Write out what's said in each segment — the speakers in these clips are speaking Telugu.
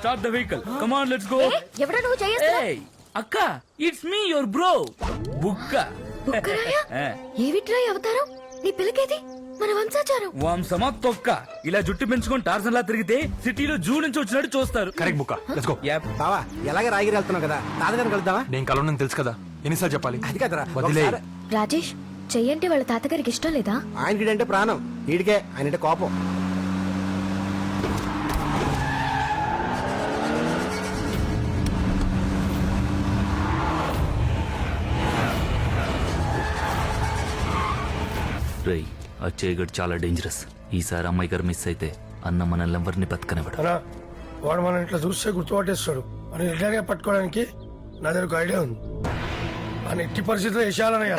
Start the vehicle come on let's go ఎవడా నువ్వు చేయేస్తా ఏయ్ అక్క ఇట్స్ మీ యువర్ బ్రో బుక్క. బుక్కరాయా? అవతారం? నీ పిల్లకేది? మన వంశాచారం. వంశమా తొక్క? ఇలా జుట్టు పెంచుకొని టార్జన్ లా తిరిగితే సిటీలో జూ నుంచి వచ్చినట్టు చూస్తారు. Correct Bukka. Let's go. బావా ఎలాగే రాగిరి వెళ్తున్నావు కదా? తాతగారిని కలుద్దామా? నేను కలవనని తెలుసు కదా. ఎన్నిసార్లు చెప్పాలి? అది కదరా వదిలే. రాజేష్ చెయ్యంటే వాళ్ళ తాతగారికి ఇష్టం లేదా? ఆయనకి అంటే ప్రాణం. వీడికే ఆయన అంటే కోపం. ఆ చేయగడు చాలా డేంజరస్ ఈసారి అమ్మాయి గారు మిస్ అయితే అన్న మనల్ని ఎవరిని బతకనివ్వడు. అలా వాడు మనం ఇట్లా చూస్తే గుర్తుపట్టేస్తాడు. అని రిటైర్గా పట్టుకోవడానికి నా దగ్గర ఒక ఐడియా ఉంది. అని ఎట్టి పరిస్థితుల్లో వేసేయాలని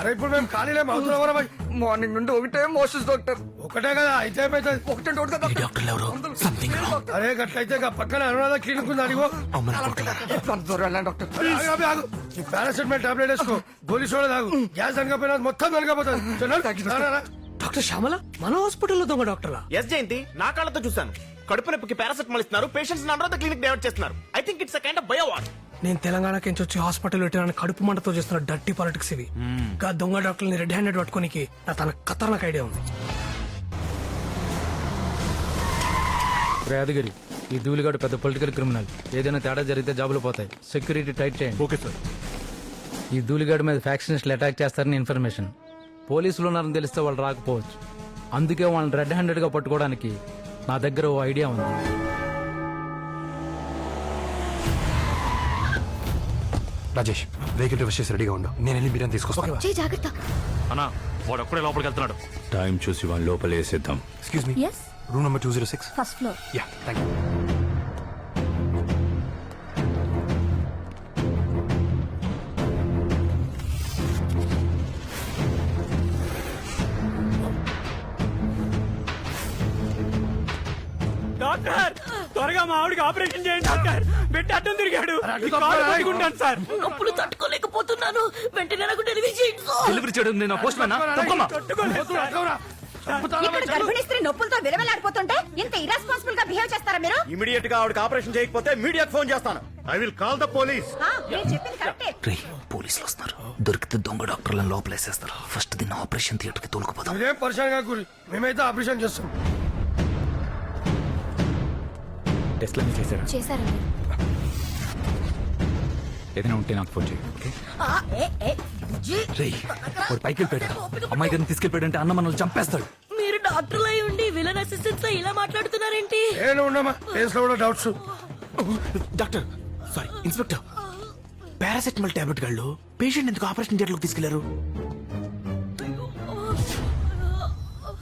అరే ఇప్పుడు మేము ఖాళీ అవుతున్నాం భయ్ మార్నింగ్ నుండి ఒకటే మోషన్స్ డాక్టర్. ఒకటే కదా అయితే ఒకటే డాక్టర్ ఎవరు? సంథింగ్ అరే గట్లయితే పక్కన అనురాధ క్లినిక్ ఉంది అడిగో డాక్టర్. ఆగు, ఆగు, ఆగు. ఈ పారాసెటమాల్ టాబ్లెట్ వేసుకో. గోలీ సోడా తాగు. గ్యాస్ అనకపోయినా మొత్తం అనకపోతుంది డాక్టర్. శ్యామల మన హాస్పిటల్లో దొంగ డాక్టరా? ఎస్ జయంతి. నా కాళ్ళతో చూశాను. కడుపు నొప్పికి పారాసెటమాల్ ఇస్తున్నారు. పేషెంట్స్ అనురాధ క్లినిక్ డైవర్ట్ చేస్తున్నారు. I think it's kind of biowar నేను తెలంగాణకి నుంచి వచ్చి హాస్పిటల్ పెట్టిన కడుపు మంటతో చేస్తున్న డర్టీ పాలిటిక్స్ ఇవి. ఇంకా దొంగ డాక్టర్ని రెడ్ హ్యాండెడ్ పట్టుకోనికి నా తన ఖతర్నాక్ ఐడియా ఉంది. యాదగిరి ఈ ధూళిగాడు పెద్ద పొలిటికల్ క్రిమినల్ ఏదైనా తేడా జరిగితే జాబులు పోతాయి. సెక్యూరిటీ టైట్ చేయండి. ఓకే సార్ ఈ ధూళిగాడి మీద ఫ్యాక్షనిస్టులు అటాక్ చేస్తారని ఇన్ఫర్మేషన్ పోలీసులు ఉన్నారని తెలిస్తే వాళ్ళు రాకపోవచ్చు. అందుకే వాళ్ళని రెడ్ హ్యాండెడ్గా పట్టుకోవడానికి నా దగ్గర ఓ ఐడియా ఉంది. రాజేష్ వెహికల్ రివర్స్ చేసి రెడీగా ఉండు. నేను వెళ్ళి బిర్యానీ తీసుకొస్తాను చేయి జాగ్రత్త. అన్నా వాడు ఒక్కడే లోపలికి వెళ్తున్నాడు. టైం చూసి వాళ్ళ లోపల వేసేద్దాం excuse me yes room number two zero six first floor ya thank you ఆవిడకి ఆపరేషన్ చేయండి డాక్టర్. బిడ్డ అడ్డం తిరిగాడు. పట్టుకుంటాను సార్. అప్పుడు తట్టుకోలేకపోతున్నాను. వెంటనే నాకు డెలివరీ చేయండి డెలివరీ చేయడం నేను పోస్ట్ మ్యాన్ తప్పమ్మా తట్టుకోలేదు సార్. ఇక్కడ గర్భిణీ స్త్రీ నొప్పులతో విలవలాడిపోతుంటే ఇంత ఇరాస్పాన్సిబుల్గా బిహేవ్ చేస్తారా మీరు? ఇమీడియట్గా ఆవిడకి ఆపరేషన్ చేయకపోతే మీడియాకి ఫోన్ చేస్తాను. I will call the police ఆ, నేను చెప్పింది కరెక్టే. రే పోలీసులు వస్తున్నారు. దొరికితే దొంగ డాక్టర్లను లోపలేసేస్తారు. ఫస్ట్ దీన్ని ఆపరేషన్ థియేటర్కి తోలుకుపోదాం. ఇదేం పరిశాన్ కాకూరి మేమైతే ఆపరేషన్ చేస్తాం. టెస్ట్లన్నీ చేశారా? చేశారండి ఏదైనా ఉంటే నాకు ఫోన్ చేయి ఓకే? వాడు పైకి వెళ్ళిపోయాడు అమ్మాయి గారిని తీసుకెళ్ళిపోయాడంటే అన్న మనల్ని చంపేస్తాడు. మీరు డాక్టర్ అయి ఉండి విలన్ అసిస్టెంట్తో ఇలా మాట్లాడుతున్నారేంటి? ఉన్నామా కూడా doubts. Doctor sorry inspector. Paracetamol tablet గాళ్ళు పేషెంట్ ఎందుకు ఆపరేషన్ థియేటర్లోకి తీసుకెళ్ళారు?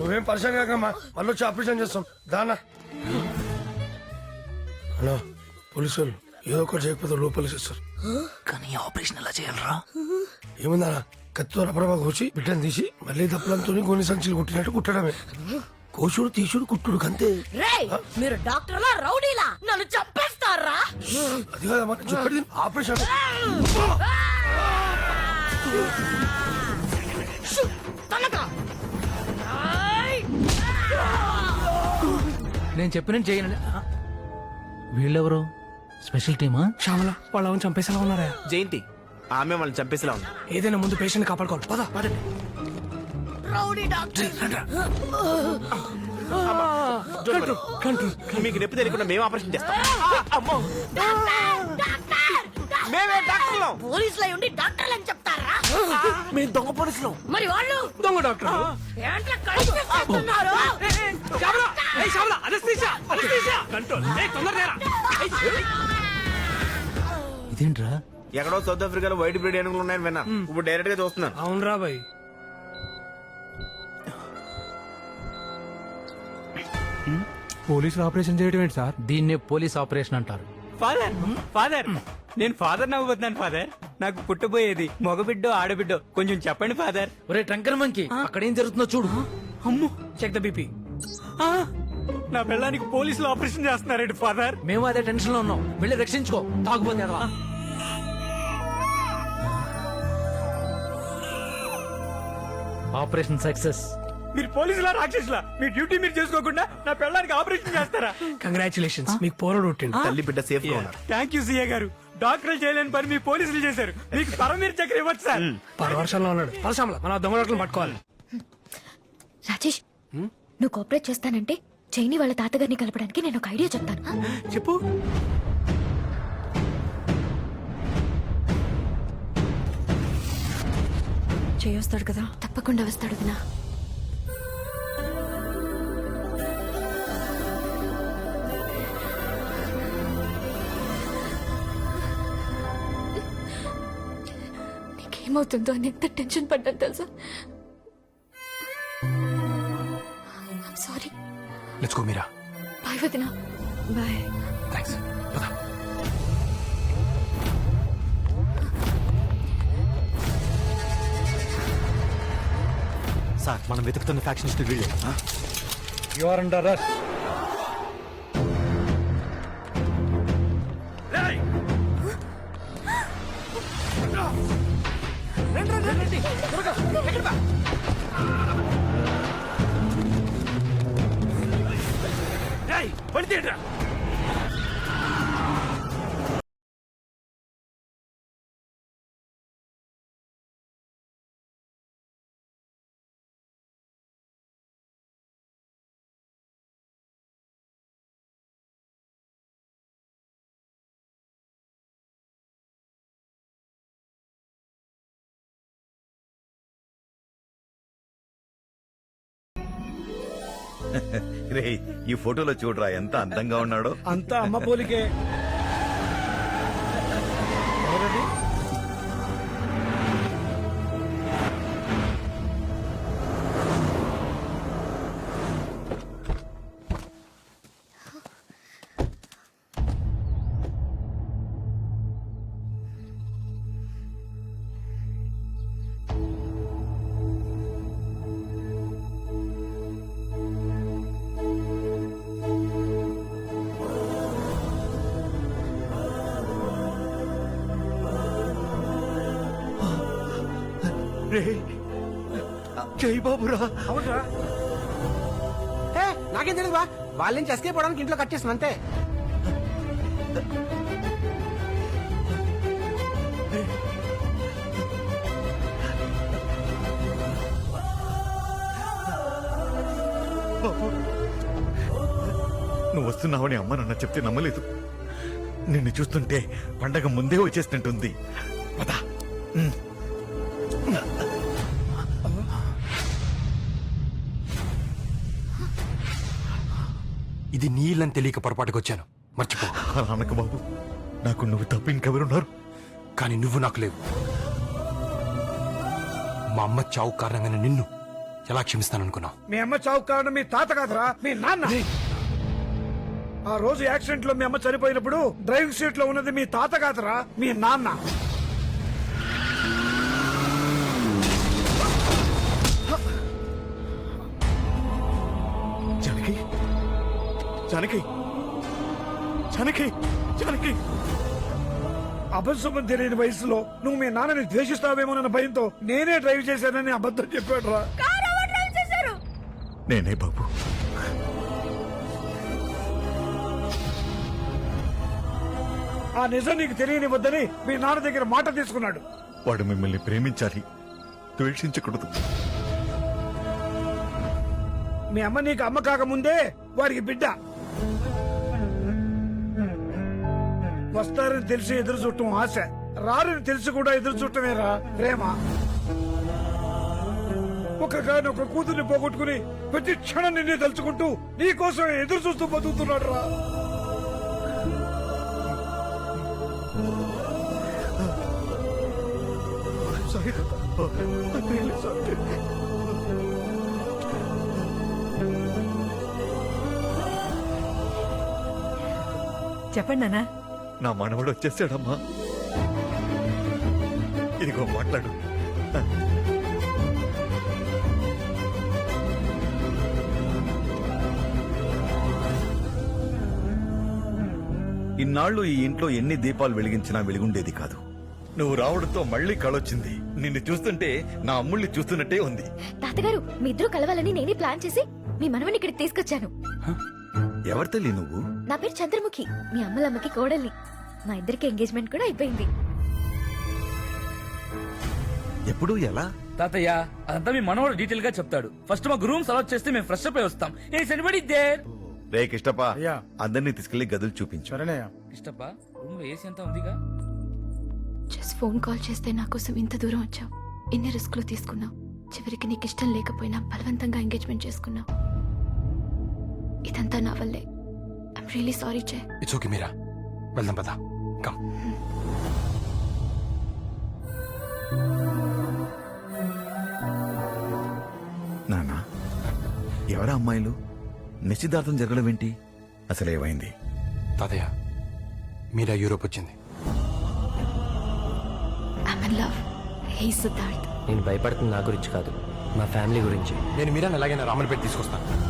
నువ్వేం పరిశాన్ కాకమ్మా మళ్ళీ వచ్చి ఆపరేషన్ చేస్తాం. దానా. హలో పోలీసు వాళ్ళు ఏదో ఒకటి చేయకపోతే లోపల చేస్తారు కానీ ఆపరేషన్ ఎలా చేయాలరా? ఏముందా కత్తితో రపరపా కోసి బిడ్డను తీసి మళ్ళీ దప్పలంతో కొన్ని సంచులు కుట్టినట్టు కుట్టడమే. కోసుడు తీసుడు కుట్టుడు అంతే రేయ్ మీరు డాక్టర్లా రౌడీలా? నన్ను చంపేస్తారా? అది కాదమ్మా నేను చెప్పేది ఆపరేషన్. నేను చెప్పిన చేయనండి ఆ, వీళ్ళెవరు? స్పెషల్ టీమా? శ్యామల వాళ్ళు అవును చంపేసేలా ఉన్నారా? జయంతి ఆమె వాళ్ళని చంపేసేలా ఉంది. ఏదైనా ముందు పేషెంట్ కాపాడుకోవాలి. పద పదండి. Rowdy doctor. మీకు నొప్పి తెలియకుండా మేము ఆపరేషన్ చేస్తాం. అమ్మో. డాక్టర్, డాక్టర్, మేమే డాక్టర్లం. పోలీసులు అయి ఉండి డాక్టర్లు అని మేము దొంగ పోలీసులం. మరి వాళ్ళు? దొంగ డాక్టర్. ఏంట్రా ఇదేంట్రా? ఎక్కడో సౌత్ ఆఫ్రికాలో వైట్ బ్రీడ్ ఏనుగులు ఉన్నాయని విన్నా. ఇప్పుడు డైరెక్ట్గా చూస్తున్నాను అవునరా బాయ్. పోలీసులు ఆపరేషన్ చేయడం ఏంటి సార్? దీన్నే పోలీస్ ఆపరేషన్ అంటారు. Father father. నేను ఫాదర్ నవ్వుతున్నాను ఫాదర్. నాకు పుట్టబోయేది మగబిడ్డో ఆడబిడ్డో. కొంచెం చెప్పండి ఫాదర్. ఒరే టంకర్ మంకి అక్కడ ఏం జరుగుతుందో చూడు. అమ్ము. Check the BP. ఆ, నా పిల్లానికి పోలీసులు ఆపరేషన్ చేస్తున్నారండి ఫాదర్. మేము అదే టెన్షన్లో ఉన్నాం. వెళ్ళి రక్షించుకో. తాగుపోతే ఆపరేషన్ సక్సెస్. మీరు పోలీసులా రాక్షసులా? మీ డ్యూటీ మీరు చేసుకోకుండా నా పెళ్ళానికి ఆపరేషన్ చేస్తారా? కంగ్రాచులేషన్స్. మీకు పోరడు తల్లి బిడ్డ సేఫ్గా ఉన్నారు. థ్యాంక్ యూ సీఏ గారు. డాక్టర్లు చేయలేని పని మీ పోలీసులు చేశారు. మీకు పరమీర్ చక్ర ఇవ్వచ్చు సార్. పరవర్షంలో ఉన్నాడు. పరసంలో మన దొంగ డాక్టర్లు పట్టుకోవాలి. రాజేష్ నువ్వు కోఆపరేట్ చేస్తానంటే చైని వాళ్ళ తాతగారిని కలపడానికి నేను ఒక ఐడియా చెప్తాను? చెప్పు. చేయొస్తాడు కదా? తప్పకుండా వస్తాడు వినా. నీకేమవుతుందో అని ఎంత టెన్షన్ పడ్డాను తెలుసా? Sorry let's go Meera bye వదినా. బాయ్ థ్యాంక్స్ పద సార్ మనం వెతుకుతున్న ఫ్యాక్షనిస్ట్ వీళ్ళే యు ఆర్ అండర్ అరెస్ట్ రండి రండి రండి. త్వరగా. ఎక్కడ బా? రేయ్ బండి తీయండిరా. రే ఈ ఫోటోలో చూడరా ఎంత అందంగా ఉన్నాడో. అంతా అమ్మ పోలికే. జై బాబురా. అవునరా. ఏ, నాకేం తెలియదు బా. వాళ్ళ నుంచి ఎస్కేప్ అవడానికి ఇంట్లో కట్ చేసిన అంతే. నువ్వు వస్తున్నావని అమ్మ నాన్న చెప్తే నమ్మలేదు. నిన్ను చూస్తుంటే పండగ ముందే వచ్చేసినట్టుంది. పద. ఇది నీ ఇల్లని తెలియక పొరపాటుకు వచ్చాను. మర్చిపో. అలా అనక బాబు నాకు నువ్వు తప్ప ఇంకెవరున్నారు కానీ నువ్వు నాకు లేవు. మా అమ్మ చావు కారణంగానే నిన్ను ఎలా క్షమిస్తాననుకున్నావు? మీ అమ్మ చావు కారణం మీ తాత కాదురా మీ నాన్న. ఆ రోజు యాక్సిడెంట్లో మీ అమ్మ చనిపోయినప్పుడు డ్రైవింగ్ సీట్లో ఉన్నది మీ తాత కాదురా మీ నాన్న. జానకి జానకి జానకి అబద్ధం తెలియని వయసులో నువ్వు మీ నాన్నని ద్వేషిస్తావేమోనన్న భయంతో నేనే డ్రైవ్ చేశానని అబద్ధం చెప్పాడు రా నేనే బాబు. ఆ నిజం నీకు తెలియనివద్దని మీ నాన్న దగ్గర మాట తీసుకున్నాడు. వాడు మిమ్మల్ని ప్రేమించాలి. ద్వేషించకూడదు. మీ అమ్మ నీకు అమ్మ కాకముందే వాడికి బిడ్డ. వస్తారని తెలిసి ఎదురు చుట్టం ఆశ. రారని తెలిసి కూడా ఎదురు చుట్టమేరా ప్రేమ. ఒక గాని ఒక కూతుర్ని పోగొట్టుకుని ప్రతి క్షణం నిన్నే తలుచుకుంటూ నీ కోసం ఎదురు చూస్తూ బతుకుతున్నాడు రా సారీ సారీ చెప్పండి నాన్న. నా మనవడు వచ్చేసాడమ్మా. ఇదిగో మాట్లాడు. ఇన్నాళ్ళు ఈ ఇంట్లో ఎన్ని దీపాలు వెలిగించినా వెలుగుండేది కాదు. నువ్వు రావడంతో మళ్ళీ కళొచ్చింది నిన్ను చూస్తుంటే నా అమ్ముల్ని చూస్తున్నట్టే ఉంది. తాతగారు మీ ఇద్దరు కలవాలని నేనే ప్లాన్ చేసి మీ మనవని ఇక్కడికి తీసుకొచ్చాను. ఎవరి తల్లి నువ్వు? నా పేరు చంద్రముఖి. మీ అమ్మలమ్మకి కోడల్ని. మా ఇద్దరికి ఎంగేజ్మెంట్ కూడా అయిపోయింది. ఎప్పుడు ఎలా? తాతయ్య అదంతా మీ మనవాడు డీటెయిల్గా చెప్తాడు. ఫస్ట్ మా రూమ్స్ అలౌట్ చేస్తే మేము ఫ్రెష్ అప్ అయి వస్తాం. ఏ సెనిబడి దేర్ రే కిష్టపా అందరినీ తీసుకెళ్ళి గదులు చూపించు. ఇష్టపా రూమ్లో ఏసీ అంతా ఉందిగా? జస్ట్ ఫోన్ కాల్ చేస్తే నా కోసం ఇంత దూరం వచ్చావు. ఇన్ని రిస్క్లు తీసుకున్నావు. చివరికి నీకు ఇష్టం లేకపోయినా బలవంతంగా ఎంగేజ్మెంట్ చేసుకున్నావు. ఇదంతా నా వల్లే. ఐమ్ రియలీ సారీ చే ఇట్స్ ఓకే మీరా వెళ్దాం పదా. కమ్ నానా ఎవరా అమ్మాయిలు? నిశ్చితార్థం జరగడం ఏంటి? అసలు ఏమైంది? తాతయ్య మీరా యూరోప్ వచ్చింది. నేను భయపడుతుంది నా గురించి కాదు మా ఫ్యామిలీ గురించి. నేను మీరా ఎలాగైనా రామన్పేట తీసుకొస్తాను.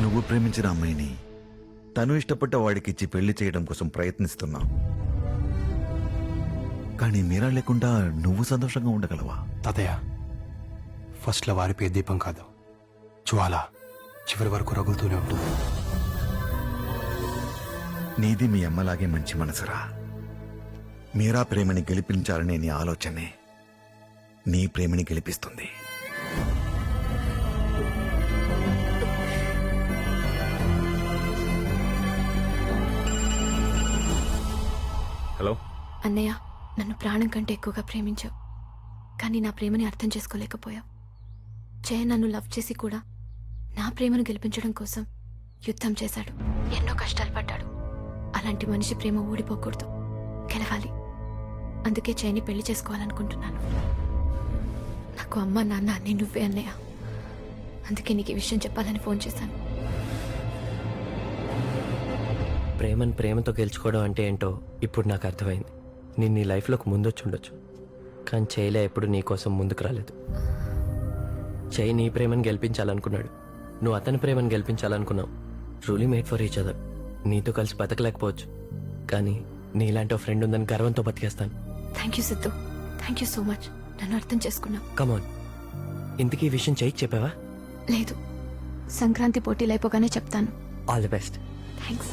నువ్వు ప్రేమించిన అమ్మాయిని తను ఇష్టపడ్డ వాడికిచ్చి పెళ్ళి చేయడం కోసం ప్రయత్నిస్తున్నావు. కానీ మీరా లేకుండా నువ్వు సంతోషంగా ఉండగలవా? తాతయ్య ఫస్ట్లో వారిపే దీపం కాదు. జ్వాల చివరి వరకు రగులుతూనే ఉంటుంది. నీది మీ అమ్మలాగే మంచి మనసురా. మీరా ప్రేమని గెలిపించాలనే నీ ఆలోచనే. నీ ప్రేమని గెలిపిస్తుంది. హలో? అన్నయ్య నన్ను ప్రాణం కంటే ఎక్కువగా ప్రేమించావు. కానీ నా ప్రేమని అర్థం చేసుకోలేకపోయావు. జయ నన్ను లవ్ చేసి కూడా నా ప్రేమను గెలిపించడం కోసం యుద్ధం చేశాడు. ఎన్నో కష్టాలు పడ్డాడు. అలాంటి మనిషి ప్రేమ ఊడిపోకూడదు. గెలవాలి. అందుకే జయని పెళ్ళి చేసుకోవాలనుకుంటున్నాను. నాకు అమ్మ నాన్న అన్నీ నువ్వే అన్నయ్య. అందుకే నీకు ఈ విషయం చెప్పాలని ఫోన్ చేశాను. ప్రేమను ప్రేమతో గెలుచుకోవడం అంటే ఏంటో ఇప్పుడు నాకు అర్థమైంది. నేను నీ లైఫ్లోకి ముందొచ్చి ఉండొచ్చు. కానీ చేయలే ఎప్పుడు నీ కోసం ముందుకు రాలేదు. చేయి నీ ప్రేమను గెలిపించాలనుకున్నాడు. నువ్వు అతని ప్రేమను గెలిపించాలనుకున్నావు. Truly made for each other నీతో కలిసి బతకలేకపోవచ్చు. కానీ నీలాంటి ఫ్రెండ్ ఉందని గర్వంతో బతికేస్తాను. Thank you Siddhu thank you so much నన్ను అర్థం చేసుకున్నావు కమాన్ ఇంతకీ ఈ విషయం చేయికి చెప్పావా? లేదు. సంక్రాంతి పోటీలు అయిపోగానే చెప్తాను. All the best thanks